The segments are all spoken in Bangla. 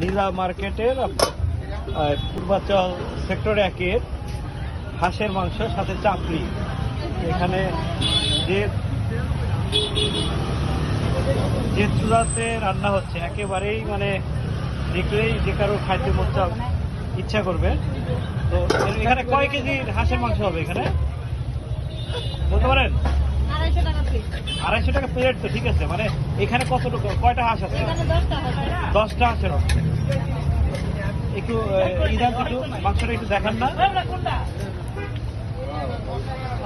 নীলা মার্কেটের পূর্বাচল সেক্টর একের হাঁসের মাংস, সাথে চাপড়ি এখানে যে যে চুলাতে রান্না হচ্ছে, একেবারেই মানে দেখলেই যে কারও খাইতে চা- ইচ্ছা করবে। তো এখানে কয় কেজি হাঁসের মাংস হবে এখানে? বলতে পারেন? আড়াইশো টাকা প্লেট তো ঠিক আছে? মানে এখানে কতটুকু? কয়টা হাঁস আছে? দশটা হবে হাঁসের আছে একটু ইদান একটু মাংসটা একটু দেখান না।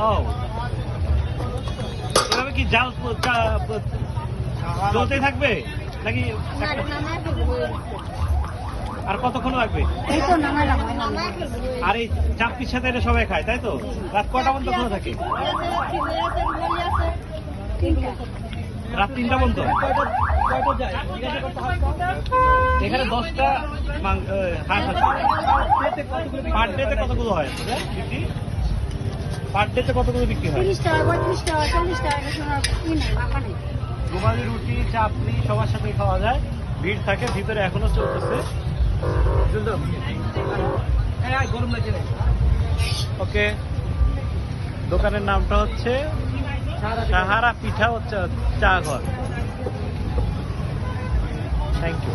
ও। এভাবে কি জাল প- চা- প- চলতেই থাকবে? নাকি। আর কতক্ষণ লাগবে? এই তো নামাইলাম নামায় ফেলব। আর এই চাপটির সাথে এটা সবাই খায় তাই তো? রাত কটা পর্যন্ত খোলা থাকে গেছে। ফ্রিজে আছে, ঘড়ি আছে, তিনটা। রাত তিনটা পর্যন্ত? এখানে দশটা মাং- হাঁস আছে। পার ডেতে কতগুলো হয়? পার ডেতে কতগুলো বিক্রি হয়? তিরিশ টাকা পঁয়ত্রিশ টাকা চল্লিশ টাকা রুমালি রুটি চাপড়ি সবার সাথে খাওয়া যায়। ভিড় থাকে ভিতরে এখনও চলতেছে। ওকে। দোকানের নামটা হচ্ছে সাহারা পিঠা ও চা- চা ঘর থ্যাংক ইউ